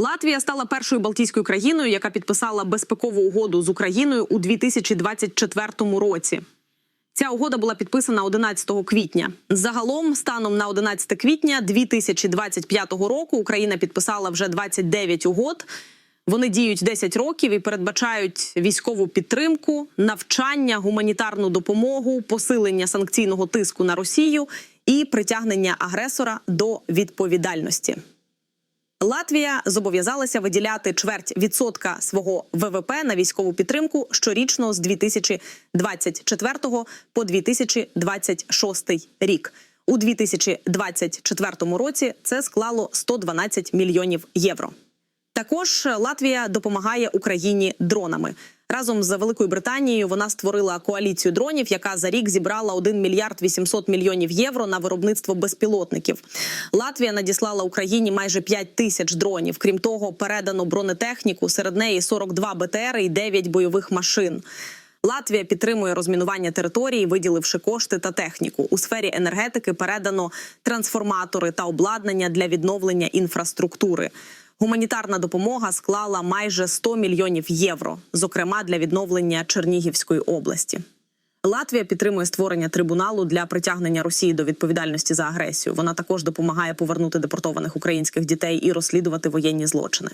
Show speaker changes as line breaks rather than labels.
Латвія стала першою балтійською країною, яка підписала безпекову угоду з Україною у 2024 році. Ця угода була підписана 11 квітня. Загалом, станом на 11 квітня 2025 року, Україна підписала вже 29 угод. Вони діють 10 років і передбачають військову підтримку, навчання, гуманітарну допомогу, посилення санкційного тиску на Росію і притягнення агресора до відповідальності. Латвія зобов'язалася виділяти чверть відсотка свого ВВП на військову підтримку щорічно з 2024 по 2026 рік. У 2024 році це склало 112 мільйонів євро. Також Латвія допомагає Україні дронами. Разом з Великою Британією вона створила коаліцію дронів, яка за рік зібрала 1 мільярд 800 мільйонів євро на виробництво безпілотників. Латвія надіслала Україні майже 5 тисяч дронів. Крім того, передано бронетехніку. Серед неї 42 БТР і 9 бойових машин. Латвія підтримує розмінування території, виділивши кошти та техніку. У сфері енергетики передано трансформатори та обладнання для відновлення інфраструктури. Гуманітарна допомога склала майже 100 мільйонів євро, зокрема для відновлення Чернігівської області. Латвія підтримує створення трибуналу для притягнення Росії до відповідальності за агресію. Вона також допомагає повернути депортованих українських дітей і розслідувати воєнні злочини.